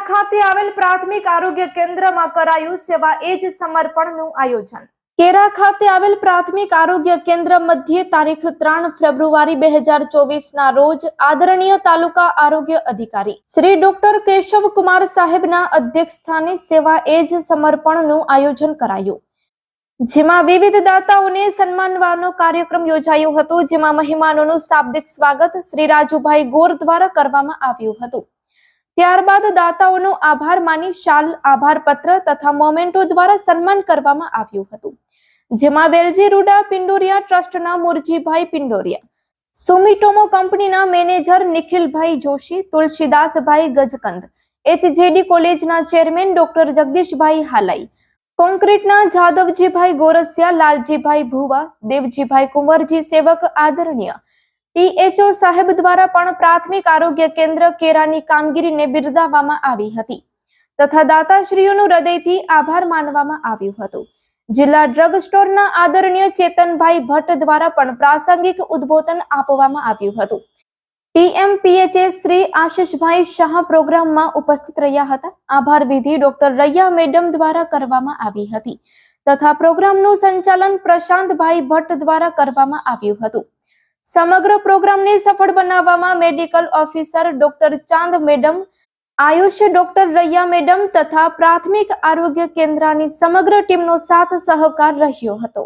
ખાતે આવેલ પ્રાથમિક આરોગ્ય કેન્દ્રમાં કરાયું સેવા એજ સમર્પણનું આયોજન. કેરા ખાતે આવેલ પ્રાથમિક આરોગ્ય કેન્દ્ર મધ્યે તારીખ ત્રણ ફેબ્રુઆરી બે હજાર ચોવીસ ના રોજ આદરણીય તાલુકા આરોગ્ય અધિકારી શ્રી ડોક્ટર કેશવ કુમાર સાહેબના અધ્યક્ષ સેવા એજ સમર્પણનું આયોજન કરાયું. જેમાં વિવિધ દાતાઓને સન્માનવાનો કાર્યક્રમ યોજાયો હતો, જેમાં મહેમાનોનું શાબ્દિક સ્વાગત શ્રી રાજુભાઈ ગોર દ્વારા કરવામાં આવ્યું હતું. ત્યારબાદ દાતાઓનો આભાર માની શાલ આભાર પત્ર તથા મોમેન્ટો દ્વારા સન્માન કરવામાં આવ્યું હતું. જેમાં વેલજી રૂડા, પિંડોરિયા ટ્રસ્ટના મુરજીભાઈ પિંડોરિયા, સુમિટોમો કંપનીના મેનેજર નિખિલભાઈ જોશી, તુલસીદાસભાઈ ગજકંદ, એચજેડી કોલેજના ચેરમેન ડોક્ટર જગદીશભાઈ હાલાઈ, કોન્ક્રીટના જાદવજીભાઈ ગોરસિયા, લાલજીભાઈ ભુવા, દેવજીભાઈ કુંવરજી સેવક આદરણીય ટીએચઓ સાહેબ દ્વારા પણ પ્રાથમિક આરોગ્ય કેન્દ્ર કેરાની કામગીરીને બિરદાવવામાં આવી હતી. તથા દાતાશ્રીઓનું હૃદયથી આભાર માનવામાં આવ્યું હતું. જિલ્લા ડ્રગ સ્ટોરના આદરણીય ચેતનભાઈ ભટ્ટ દ્વારા પણ પ્રાસંગિક ઉદ્બોધન આપવામાં આવ્યું હતું. ટીએમપીએચએ શ્રી આશિષભાઈ શાહ પ્રોગ્રામમાં ઉપસ્થિત રહ્યા હતા. આભાર વિધિ ડોક્ટર રૈયા મેડમ દ્વારા કરવામાં આવી હતી. તથા પ્રોગ્રામનું સંચાલન પ્રશાંતભાઈ ભટ્ટ દ્વારા કરવામાં આવ્યું હતું. સમગ્ર પ્રોગ્રામને સફળ બનાવવામાં medical officer doctor Chand madam, Ayush doctor Raiya madam તથા પ્રાથમિક આરોગ્ય કેન્દ્રની સમગ્ર ટીમનો સાથ સહકાર રહ્યો હતો.